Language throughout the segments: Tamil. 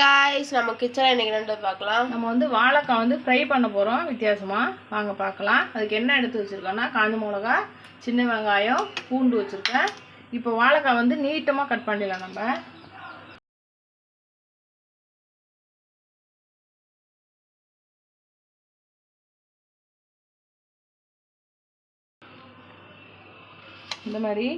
காய்ஸ் நம்ம கிச்சனில் இன்றைக்கி ரெண்டு பார்க்கலாம். நம்ம வந்து வாழைக்காய் வந்து ஃப்ரை பண்ண போகிறோம் வித்தியாசமாக வாங்க பார்க்கலாம். அதுக்கு என்ன எடுத்து வச்சுருக்கோன்னா காஞ்ச மிளகா சின்ன வெங்காயம் பூண்டு வச்சுருக்கேன். இப்போ வாழைக்காய் வந்து நீட்டமாக கட் பண்ணிடலாம் நம்ம. இந்த மாதிரி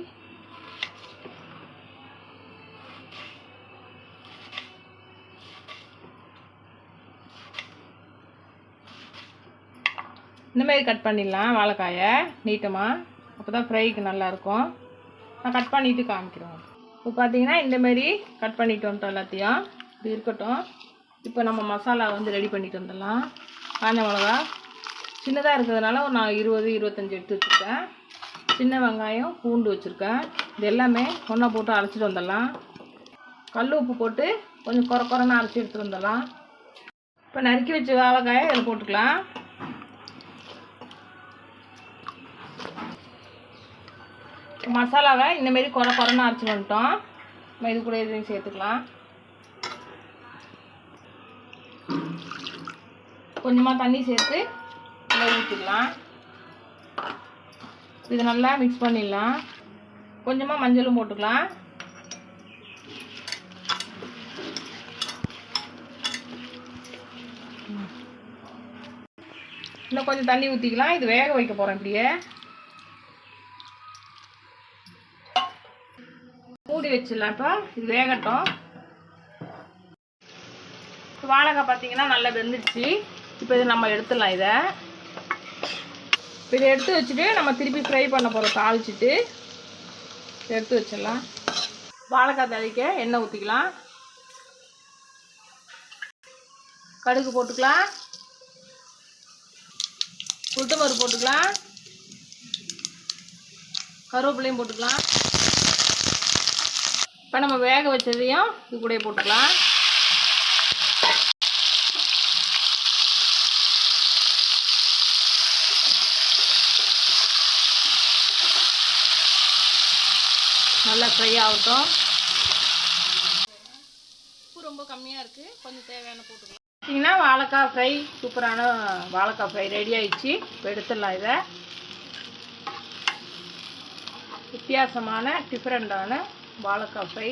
இந்த மாதிரி கட் பண்ணிடலாம் வாழைக்காயை நீட்டமாக அப்போ தான் ஃப்ரைக்கு நல்லாயிருக்கும். நான் கட் பண்ணிவிட்டு காமிக்கிறோம் இப்போ பார்த்தீங்கன்னா இந்தமாரி கட் பண்ணிட்டு வந்துட்டோம் எல்லாத்தையும். இப்படி இருக்கட்டும். இப்போ நம்ம மசாலா வந்து ரெடி பண்ணிட்டு வந்துடலாம். காஞ்ச மிளகா. சின்னதாக இருக்கிறதுனால ஒரு நான் இருபது இருபத்தஞ்சி எடுத்து வச்சுருக்கேன். சின்ன வெங்காயம் பூண்டு வச்சுருக்கேன். இது எல்லாமே ஒன்றா போட்டு அரைச்சிட்டு வந்துடலாம். கல் உப்பு போட்டு கொஞ்சம் குறை குறைன்னு அரைச்சி எடுத்துகிட்டு வந்துடலாம். இப்போ நறுக்கி வச்ச வாழைக்காயை இதில் போட்டுக்கலாம். மசாலாவை இந்தமாரி குறை குறைன்னு அரைச்சி வந்துட்டோம். நம்ம இது கூட இதையும் சேர்த்துக்கலாம். கொஞ்சமாக தண்ணி சேர்த்து நல்லா ஊற்றிக்கலாம் இது நல்லா மிக்ஸ் பண்ணிடலாம். கொஞ்சமாக மஞ்சளும் போட்டுக்கலாம். இன்னும் கொஞ்சம் தண்ணி ஊற்றிக்கலாம் இது வேக வைக்க போகிறேன் இப்படியே. மூடி வச்சிடலாம் இப்போ. இது வேகட்டும். இப்போ வாழைக்காய் பார்த்தீங்கன்னா நல்லா வெந்துடுச்சு. இப்போ இதை நம்ம எடுத்துடலாம் இதை. இப்போ இதை எடுத்து வச்சுட்டு நம்ம திருப்பி ஃப்ரை பண்ண போகிறோம் தாளிச்சிட்டு. இதை எடுத்து வச்சிடலாம். வாழைக்காய் தளிக்க எண்ணெய் ஊற்றிக்கலாம் கடுகு போட்டுக்கலாம். உளுத்தம்பருப்பு போட்டுக்கலாம். கருவேப்பிலையும் போட்டுக்கலாம். இப்போ நம்ம வேக வச்சதையும் இது கூட போட்டுக்கலாம். நல்லா ஃப்ரை ஆகட்டும். உப்பு ரொம்ப கம்மியாக இருக்குது கொஞ்சம் தேவையான போட்டுக்கலாம். பார்த்தீங்கன்னா வாழைக்காய் ஃப்ரை சூப்பரான வாழைக்காய் ஃப்ரை ரெடி ஆயிடுச்சு. இப்போ எடுத்துடலாம் இதை. வித்தியாசமான டிஃப்ரெண்டான வாழைக்காய் ஃப்ரை.